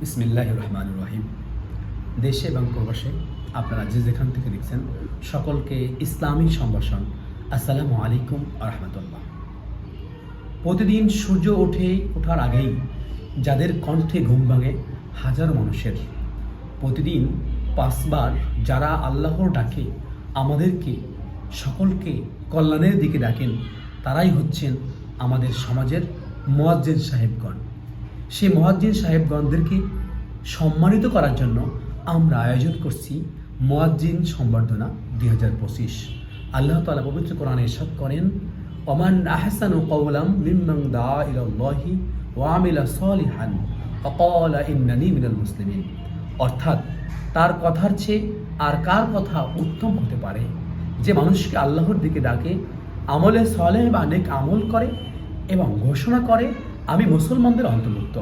বিসমিল্লাহ রহমান রহিম। দেশে এবং প্রবাসে আপনারা যে যেখান থেকে দেখছেন, সকলকে ইসলামী সম্ভাষণ। আসসালামু আলাইকুম রহমতুল্লাহ। প্রতিদিন সূর্য ওঠে ওঠার আগেই যাদের কণ্ঠে ঘুম ভাঙে হাজারো মানুষের। প্রতিদিন পাঁচবার যারা আল্লাহর ডাকে আমাদেরকে, সকলকে কল্যাণের দিকে ডাকেন, তারাই হচ্ছেন আমাদের সমাজের মোয়াজ্জেন সাহেবগণ। সেই মহাজ্জিন সাহেবগণদেরকে সম্মানিত করার জন্য আমরা আয়োজন করছি মোয়াজ্জিন সম্বর্ধনা দুই হাজার পঁচিশ। আল্লাহ তালা পবিত্র কোরআনে এরশাদ করেন, ওমান আহসান কৌলাম মিম্মাং দা ইলাল্লাহি ওয়ামিলা সলিহান অকলা ইন্নানি মিনাল মুসলিমিন। অর্থাৎ তার কথার চেয়ে আর কার কথা উত্তম হতে পারে? যে মানুষকে আল্লাহর দিকে ডাকে, আমলে সলেহ বা নেক আমল করে এবং ঘোষণা করে আমি মুসলমানদের অন্তর্ভুক্ত।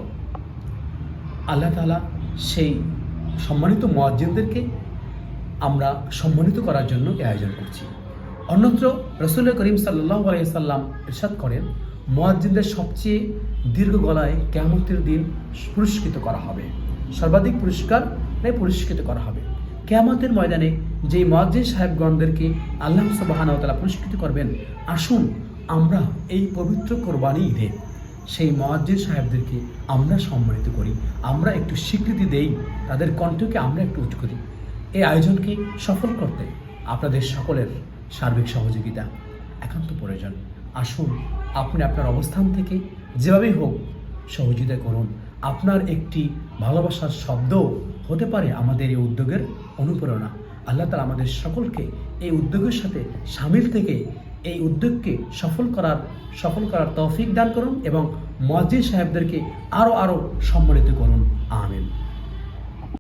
আল্লাহ তালা সেই সম্মানিত মোয়াজ্জিনদেরকে আমরা সম্মানিত করার জন্য এই আয়োজন করছি। অন্যত্র রসুল করিম সাল্লাহ আলাইসাল্লাম ইরশাদ করেন, মোয়াজ্জিনদের সবচেয়ে দীর্ঘ গলায় কেমতের দিন পুরস্কৃত করা হবে। সর্বাধিক পুরস্কার পুরস্কৃত করা হবে। কেয়ামতের ময়দানে যেই মোয়াজ্জিন সাহেবগণদেরকে আল্লাহ সুবাহানতালা পুরস্কৃত করবেন, আসুন আমরা এই পবিত্র কোরবানি ঈদে সেই মোয়াজ্জিন সাহেবদেরকে আমরা সম্মানিত করি। আমরা একটু স্বীকৃতি দেই, তাদের কণ্ঠকে আমরা একটু উঁচু করি। এই আয়োজনকে সফল করতে? আপনাদের সকলের সার্বিক সহযোগিতা একান্ত প্রয়োজন। আসুন, আপনি আপনার অবস্থান থেকে যেভাবেই হোক সহযোগিতা করুন। আপনার একটি ভালোবাসার শব্দ হতে পারে আমাদের এই উদ্যোগের অনুপ্রেরণা। আল্লাহ তালা আমাদের সকলকে এই উদ্যোগের সাথে সামিল থেকে এই উদ্যোগকে সফল করার সফল করার তৌফিক দান করুন এবং মসজিদ সাহেবদেরকে আরও আরও সম্মানিত করুন। আমিন।